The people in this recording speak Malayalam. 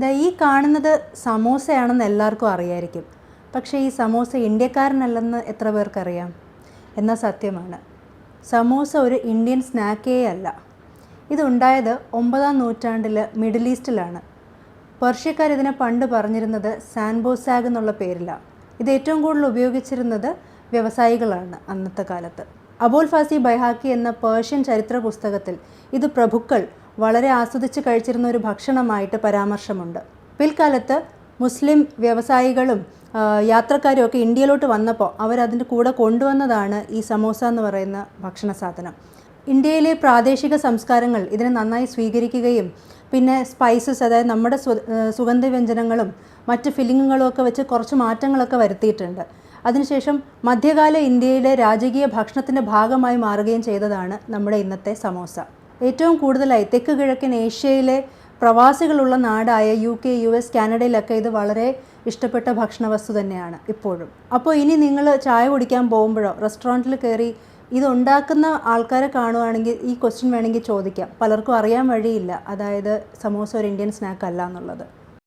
ദാ ഈ കാണുന്നത് സമോസയാണെന്ന് എല്ലാവർക്കും അറിയായിരിക്കും. പക്ഷേ ഈ സമോസ ഇന്ത്യക്കാരനല്ലെന്ന് എത്ര പേർക്കറിയാം? എന്നാൽ സത്യമാണ്. സമോസ ഒരു ഇന്ത്യൻ സ്നാക്കേ അല്ല. ഇതുണ്ടായത് ഒമ്പതാം നൂറ്റാണ്ടിൽ മിഡിൽ ഈസ്റ്റിലാണ്. പേർഷ്യക്കാർ ഇതിനെ പണ്ട് പറഞ്ഞിരുന്നത് സാൻബോസാഗ് എന്നുള്ള പേരിലാണ് ഇത് ഏറ്റവും കൂടുതൽ ഉപയോഗിച്ചിരുന്നത് വ്യവസായികളാണ് അന്നത്തെ കാലത്ത്. അബോൽ ഫാസി ബൈഹാക്കി എന്ന പേർഷ്യൻ ചരിത്ര പുസ്തകത്തിൽ ഇത് പ്രഭുക്കൾ വളരെ ആസ്വദിച്ച് കഴിച്ചിരുന്ന ഒരു ഭക്ഷണമായിട്ട് പരാമർശമുണ്ട്. പിൽക്കാലത്ത് മുസ്ലിം വ്യവസായികളും യാത്രക്കാരും ഒക്കെ ഇന്ത്യയിലോട്ട് വന്നപ്പോൾ അവരതിന്റെ കൂടെ കൊണ്ടുവന്നതാണ് ഈ സമോസ എന്ന് പറയുന്ന ഭക്ഷണ സാധനം. ഇന്ത്യയിലെ പ്രാദേശിക സംസ്കാരങ്ങൾ ഇതിനെ നന്നായി സ്വീകരിക്കുകയും പിന്നെ സ്പൈസസ് അതായത് നമ്മുടെ സുഗന്ധവ്യഞ്ജനങ്ങളും മറ്റ് ഫില്ലിങ്ങുകളും ഒക്കെ വെച്ച് കുറച്ച് മാറ്റങ്ങളൊക്കെ വരുത്തിയിട്ടുണ്ട്. അതിനുശേഷം മധ്യകാല ഇന്ത്യയിലെ രാജകീയ ഭക്ഷണത്തിന്റെ ഭാഗമായി മാറുകയും ചെയ്തതാണ് നമ്മുടെ ഇന്നത്തെ സമോസ. ഏറ്റവും കൂടുതലായി തെക്ക് കിഴക്കൻ ഏഷ്യയിലെ പ്രവാസികളുള്ള നാടായ യു കെ യു എസ് കാനഡയിലൊക്കെ ഇത് വളരെ ഇഷ്ടപ്പെട്ട ഭക്ഷണ വസ്തു തന്നെയാണ് ഇപ്പോഴും. അപ്പോൾ ഇനി നിങ്ങൾ ചായ കുടിക്കാൻ പോകുമ്പോഴോ റെസ്റ്റോറന്റിൽ കയറി ഇത് ഉണ്ടാക്കുന്ന ആൾക്കാരെ കാണുവാണെങ്കിൽ ഈ ക്വസ്റ്റ്യൻ വേണമെങ്കിൽ ചോദിക്കാം. പലർക്കും അറിയാൻ വഴിയില്ല. അതായത് സമോസ ഒരു ഇന്ത്യൻ സ്നാക്ക് അല്ല എന്നുള്ളത്.